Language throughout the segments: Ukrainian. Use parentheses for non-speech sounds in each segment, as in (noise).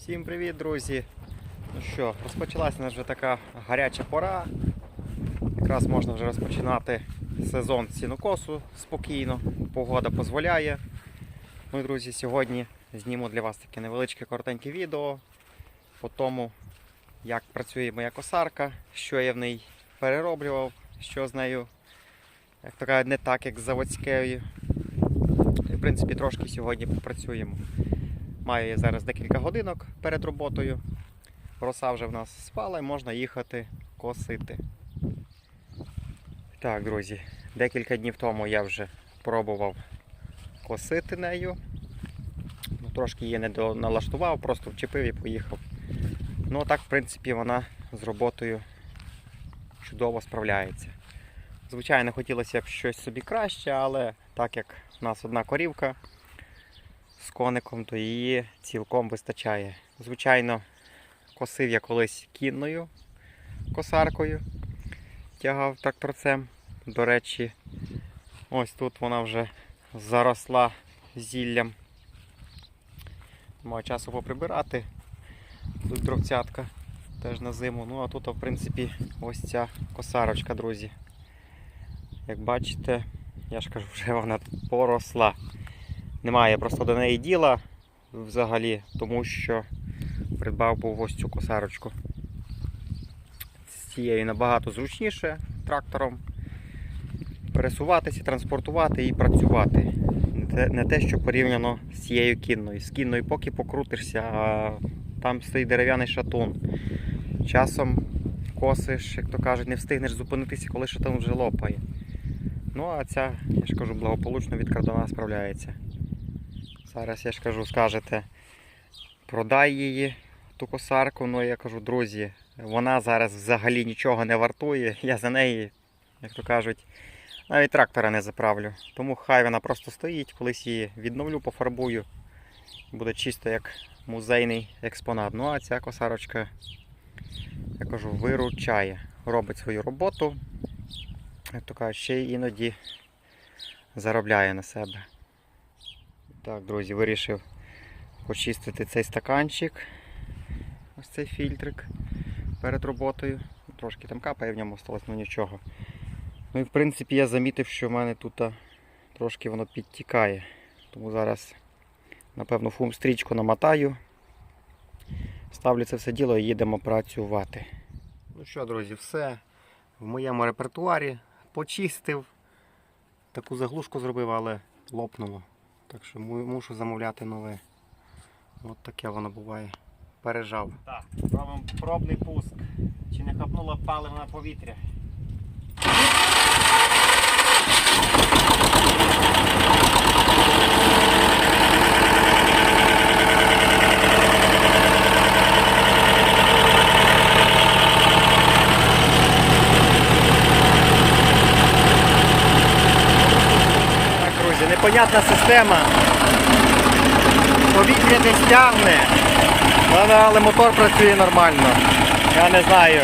Всім привіт, друзі! Ну що, розпочалася у нас вже така гаряча пора. Якраз можна вже розпочинати сезон сінокосу спокійно, погода дозволяє. Ну і друзі, сьогодні зніму для вас таке невеличке коротеньке відео по тому, як працює моя косарка, що я в ній перероблював, що з нею, як кажуть, не так, як з заводською. І, в принципі, трошки сьогодні попрацюємо. Маю я зараз декілька годинок перед роботою. Роса вже в нас спала і можна їхати косити. Так, друзі, декілька днів тому я вже пробував косити нею. Ну, трошки її не налаштував, просто вчепив і поїхав. Ну так, в принципі, вона з роботою чудово справляється. Звичайно, хотілося б щось собі краще, але так як в нас одна корівка, з коником, то її цілком вистачає. Звичайно, косив я колись кінною косаркою, тягав тракторцем. До речі, ось тут вона вже заросла зіллям. Маю часу поприбирати. Тут дровцятка теж на зиму. Ну а тут, в принципі, ось ця косарочка, друзі. Як бачите, я ж кажу, (laughs) вже вона поросла. Немає просто до неї діла взагалі, тому що придбав був ось цю косарочку. З цією набагато зручніше трактором пересуватися, транспортувати і працювати. Не те, що порівняно з цією кінною. З кінною поки покрутишся, а там стоїть дерев'яний шатун. Часом косиш, як то кажуть, не встигнеш зупинитися, коли шатун вже лопає. Ну а ця, я ж кажу, благополучно від кардана справляється. Зараз я ж кажу, скажете, продай її, ту косарку. Ну я кажу, друзі, вона зараз взагалі нічого не вартує. Я за неї, як то кажуть, навіть трактора не заправлю. Тому хай вона просто стоїть, колись її відновлю, пофарбую. Буде чисто як музейний експонат. Ну а ця косарочка, я кажу, виручає. Робить свою роботу. Як то кажуть, ще й іноді заробляє на себе. Так, друзі, вирішив почистити цей стаканчик. Ось цей фільтрик перед роботою. Трошки там капає в ньому осталось, ну нічого. Ну і в принципі я замітив, що в мене тут трошки воно підтікає. Тому зараз, напевно, фум стрічку намотаю. Ставлю це все діло і їдемо працювати. Ну що, друзі, все в моєму репертуарі. Почистив. Таку заглушку зробив, але лопнуло. Так що мушу замовляти нове. От таке воно буває. Пережав. Так, робимо пробний пуск. Чи не хапнуло паливо на повітря? Так, друзі, непонятна система. Повітря десь тягне, але, але мотор працює нормально. Я не знаю,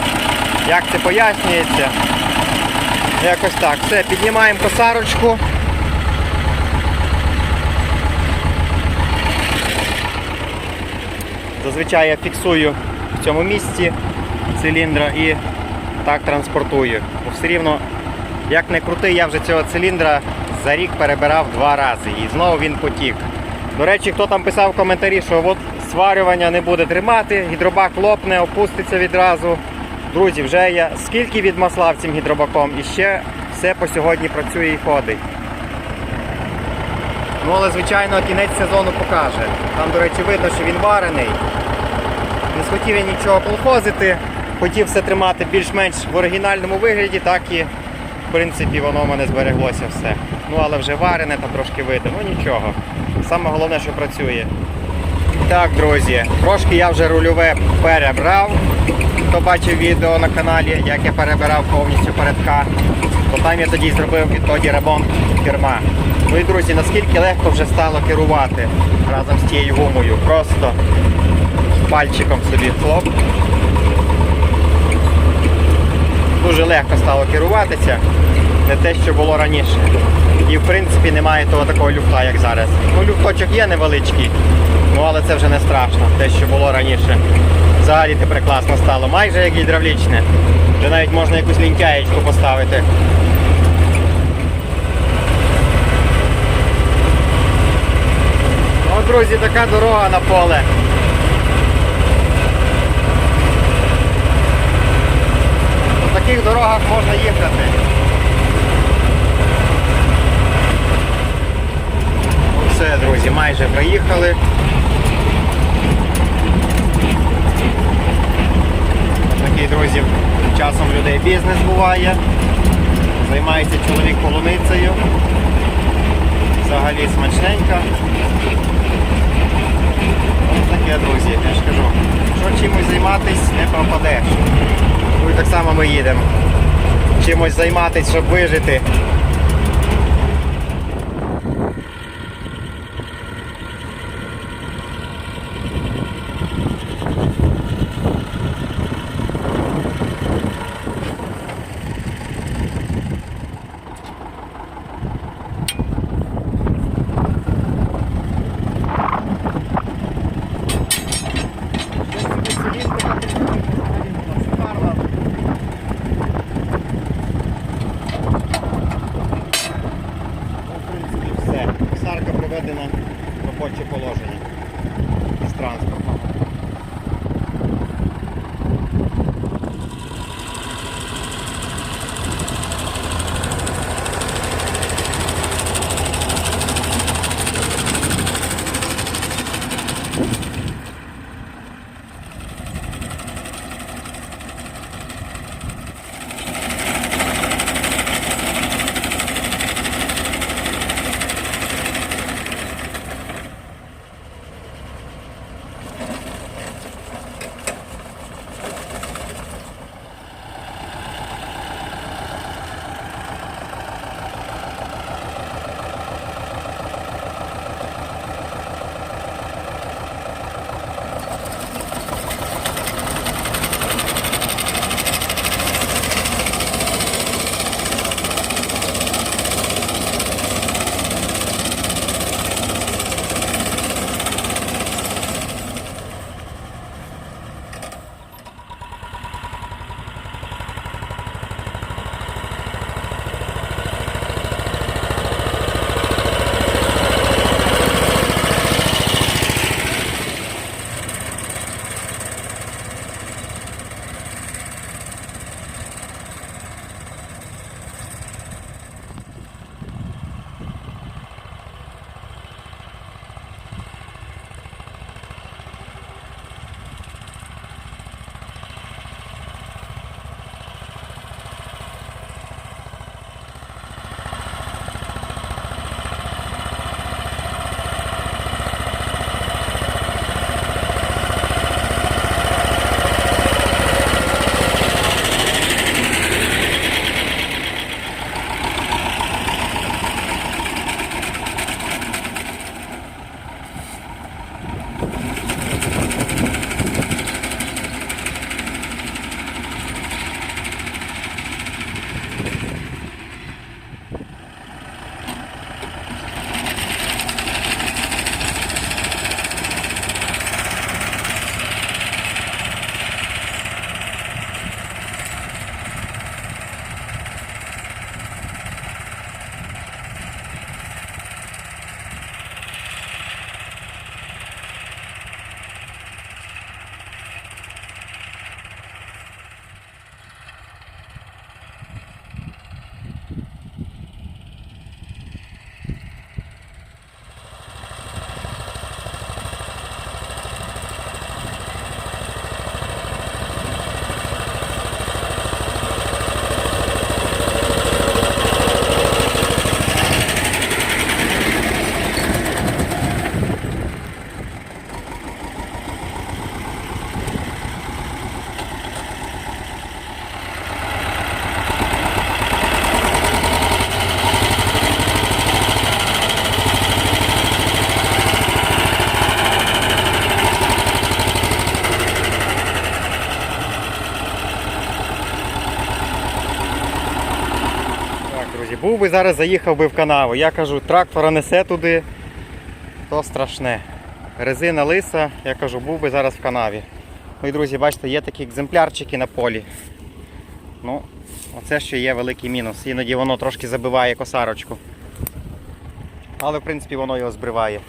як це пояснюється. Якось так. Все, піднімаємо косарочку. Зазвичай я фіксую в цьому місці циліндра і так транспортую. Бо все рівно, як не крути, я вже цього циліндра за рік перебирав два рази і знову він потік. До речі, хто там писав в коментарі, що от сварювання не буде тримати, гідробак лопне, опуститься відразу. Друзі, вже я скільки відмаслав цим гідробаком і ще все по сьогодні працює і ходить. Ну, але звичайно кінець сезону покаже. Там, до речі, видно, що він варений. Не схотів я нічого колхозити, хотів все тримати більш-менш в оригінальному вигляді, так і в принципі воно в мене збереглося все. Ну але вже варене, там трошки видно, ну нічого. Саме головне, що працює. Так, друзі, трошки я вже рульове перебрав. Хто бачив відео на каналі, як я перебирав повністю передка, то там я тоді зробив відтоді ремонт керма. Ну і друзі, наскільки легко вже стало керувати разом з тією гумою. Просто пальчиком собі хлоп. Дуже легко стало керуватися, не те, що було раніше. І в принципі немає того такого люфта, як зараз. Ну, люфточок є невеличкий, Ну але це вже не страшно, те, що було раніше. Взагалі тепер класно стало. Майже як гідравлічне. Вже навіть можна якусь лінтяєчку поставити. Ну, друзі, така дорога на поле. По таких дорогах можна їхати. Все, друзі, майже приїхали. Такий, друзі, часом людей бізнес буває. Займається чоловік полуницею. Взагалі смачненька. Ось таке, друзі, я ж кажу. Що чимось займатись, не пропадеш. Ну і так само ми їдемо. Чимось займатись, щоб вижити. Би зараз заїхав би в канаву. Я кажу, трактора несе туди, то страшне. резина лиса, я кажу, був би зараз в канаві. Ну і друзі, бачите, є такі екземплярчики на полі. Ну, оце ще є великий мінус. Іноді воно трошки забиває косарочку. Але в принципі воно його збриває.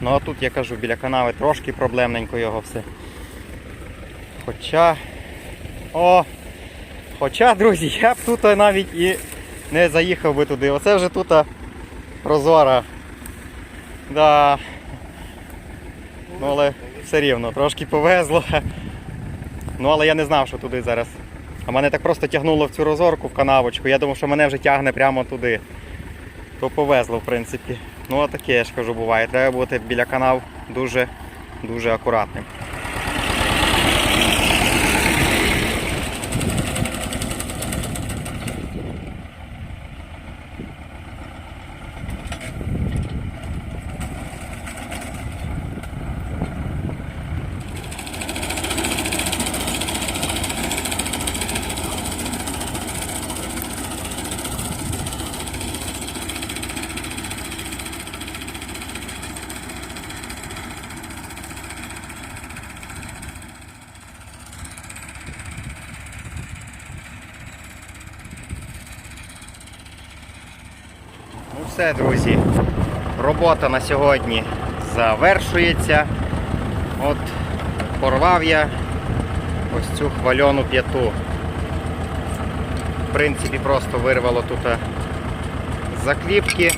Ну а тут я кажу, біля канави трошки проблемненько його все. Хоча. О! Хоча, друзі, я б тут навіть і не заїхав би туди. Оце вже тут прозора. Да. Ну але все рівно, трошки повезло. Ну але я не знав, що туди зараз. А мене так просто тягнуло в цю розорку в канавочку. Я думав, що мене вже тягне прямо туди. То повезло, в принципі. Ну а таке я ж кажу, буває. Треба бути біля канав дуже дуже акуратним. Все, друзі. Робота на сьогодні завершується. От порвав я ось цю хвальону п'яту. В принципі, просто вирвало тут закліпки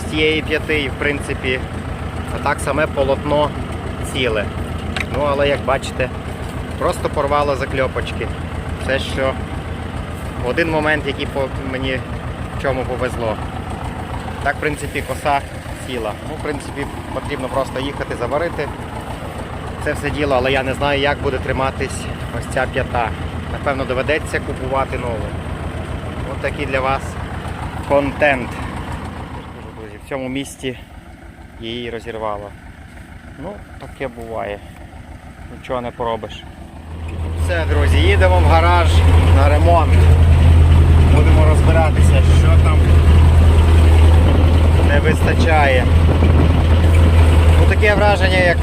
з цієї п'яти і в принципі а так саме полотно ціле. Ну але як бачите, просто порвало закльопочки. Все, що в один момент, який мені в чому повезло. Так, в принципі, коса ціла. Ну, в принципі, потрібно просто їхати, заварити це все діло, але я не знаю, як буде триматись ось ця п'ята. Напевно, доведеться купувати нову. Ось такий для вас контент. В цьому місці її розірвало. Ну, таке буває. Нічого не поробиш. Все, друзі, їдемо в гараж на ремонт. Будемо розбиратися, що там не вистачає. Ну, таке враження, як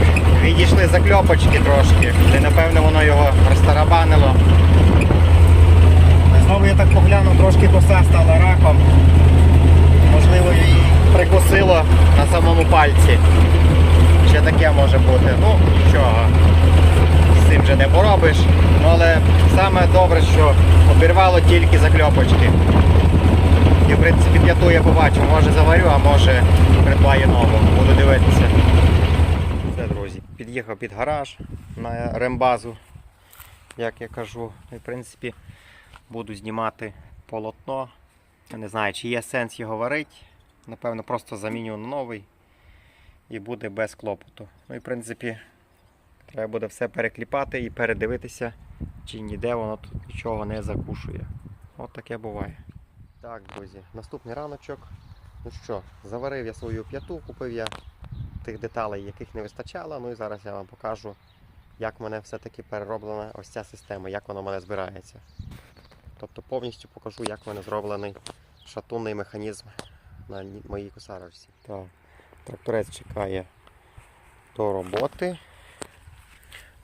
відійшли закльопочки трошки, де напевно воно його розтарабанило. Знову я так поглянув, трошки коса стала раком. Можливо, її прикусило на самому пальці. Ще таке може бути. Ну, нічого. З цим вже не поробиш. Ну, але саме добре, що обірвало тільки закльопочки. І в принципі п'яту я побачу, може заварю, а може придбаю нову. Буду дивитися. Все, друзі, під'їхав під гараж на рембазу, як я кажу. І в принципі буду знімати полотно. Не знаю, чи є сенс його варити. Напевно, просто заміню на новий і буде без клопоту. Ну і в принципі треба буде все перекліпати і передивитися, чи ніде воно тут нічого не закушує. От таке буває. Так, друзі, наступний раночок. Ну що, заварив я свою п'яту, купив я тих деталей, яких не вистачало. Ну і зараз я вам покажу, як в мене все-таки перероблена ось ця система, як вона в мене збирається. Тобто повністю покажу, як в мене зроблений шатунний механізм на моїй косарочці. Так, тракторець чекає до роботи.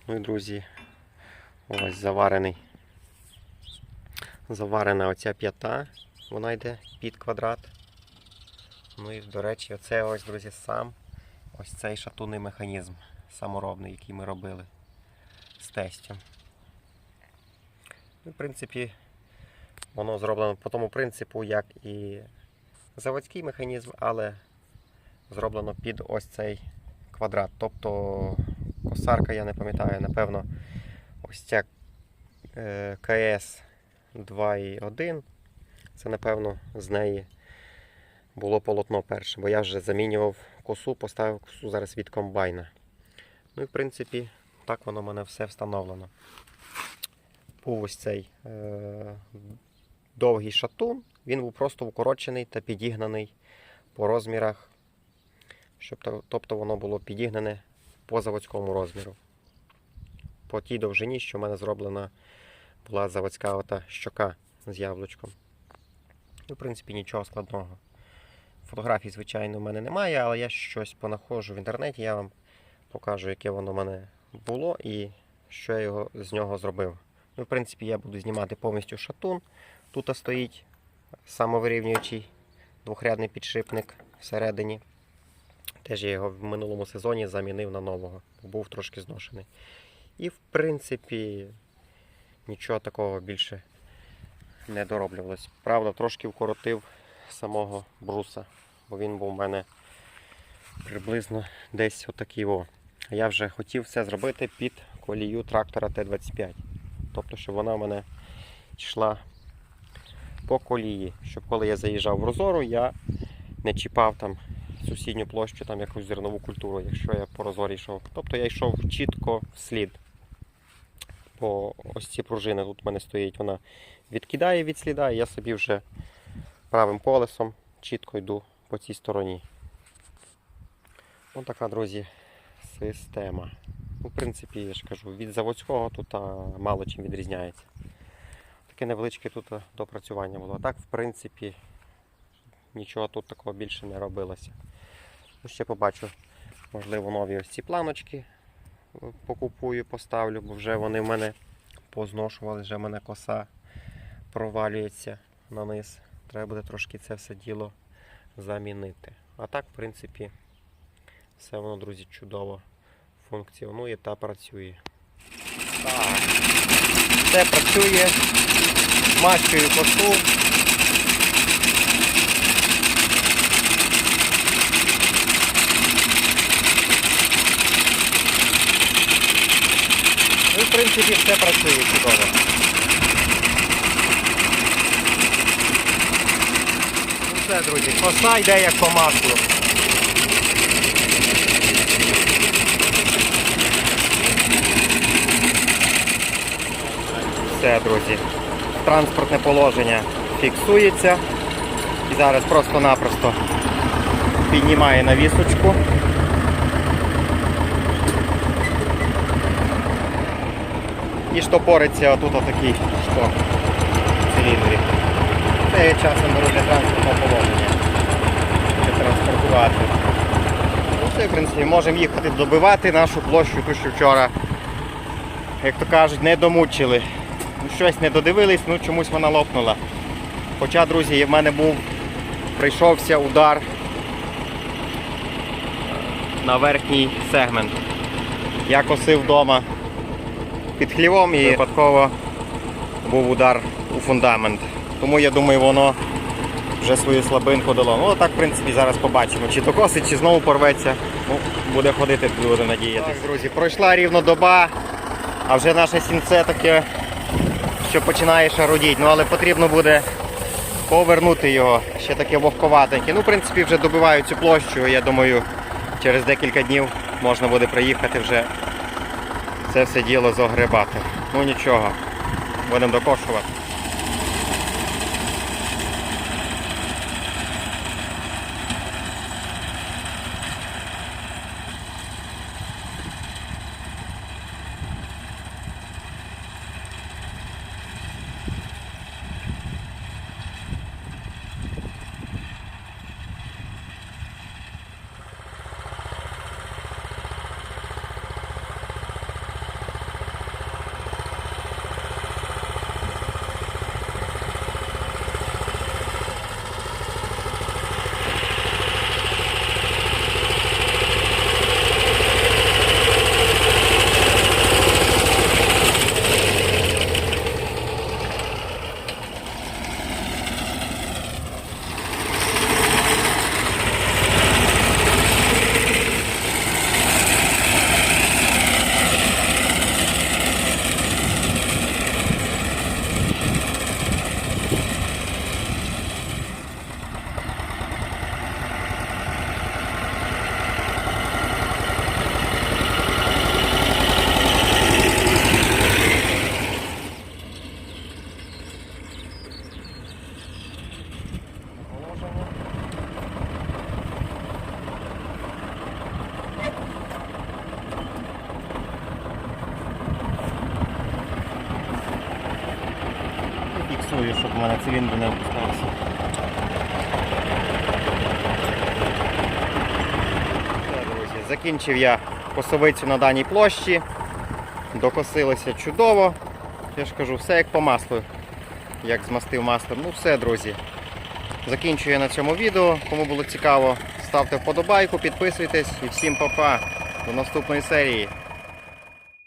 Ну і друзі, ось заварений. Заварена оця п'ята, вона йде під квадрат. Ну і, до речі, оце ось, друзі, сам ось цей шатунний механізм саморобний, який ми робили з тестем. Ну, в принципі, воно зроблено по тому принципу, як і заводський механізм, але зроблено під ось цей квадрат. Тобто косарка, я не пам'ятаю, напевно, ось ця е, КС 2.1. Це, напевно, з неї було полотно перше, бо я вже замінював косу, поставив косу зараз від комбайна. Ну і в принципі, так воно в мене все встановлено. Був ось цей е- довгий шатун, він був просто укорочений та підігнаний по розмірах, щоб, то- тобто воно було підігнане по заводському розміру. По тій довжині, що в мене зроблена була заводська ота щока з яблучком. І, в принципі, нічого складного. Фотографій, звичайно, в мене немає, але я щось понаходжу в інтернеті, я вам покажу, яке воно в мене було і що я його, з нього зробив. Ну, в принципі, я буду знімати повністю шатун. Тут стоїть самовирівнюючий двохрядний підшипник всередині. Теж я його в минулому сезоні замінив на нового, був трошки зношений. І в принципі нічого такого більше не дороблювалось. Правда, трошки вкоротив самого бруса, бо він був у мене приблизно десь отакий. О. Я вже хотів все зробити під колію трактора Т-25. Тобто, щоб вона в мене йшла по колії, щоб коли я заїжджав в розору, я не чіпав там сусідню площу, там якусь зернову культуру, якщо я по розорі йшов. Тобто я йшов чітко вслід. По ось ці пружини тут в мене стоїть, вона відкидає від сліда, і я собі вже правим колесом чітко йду по цій стороні. Ось така, друзі, система. Ну, в принципі, я ж кажу, від заводського тут мало чим відрізняється. Таке невеличке тут допрацювання було. А так, в принципі, нічого тут такого більше не робилося. Ну, ще побачу, можливо, нові ось ці планочки е, покупую, поставлю, бо вже вони в мене позношували, вже в мене коса провалюється на низ. Треба буде трошки це все діло замінити. А так, в принципі, все воно, друзі, чудово функціонує та працює. Так. Все працює. Змащую косу. Ну, в принципі, все працює чудово. Ну все, друзі, коса йде як по маслу. Все, друзі. Транспортне положення фіксується. І зараз просто-напросто піднімає навісочку. І штопориться отут отакий шток циліндрі. Це є часом для транспортного положення. Щоб транспортувати. Ну все, в принципі, можемо їхати добивати нашу площу, ту, що вчора, як то кажуть, не домучили. Ну, Щось не додивились, ну чомусь вона лопнула. Хоча, друзі, в мене був, прийшовся удар на верхній сегмент. Я косив вдома під хлівом і випадково був удар у фундамент. Тому я думаю, воно вже свою слабинку дало. Ну так, в принципі, зараз побачимо. Чи докосить, чи знову порветься. Ну, буде ходити, буде надіятися. Так, друзі, пройшла рівно доба, а вже наше сінце таке, що починає шарудіти. Ну, але потрібно буде повернути його. Ще таке вовковатеньке. Ну, в принципі, вже добиваю цю площу. Я думаю, через декілька днів можна буде приїхати вже це все діло загребати. Ну нічого, будемо докошувати. працюю, щоб в мене циліндр не опускався. Закінчив я косовицю на даній площі. Докосилося чудово. Я ж кажу, все як по маслу, як змастив маслом. Ну все, друзі. Закінчую я на цьому відео. Кому було цікаво, ставте вподобайку, підписуйтесь і всім па-па. До наступної серії.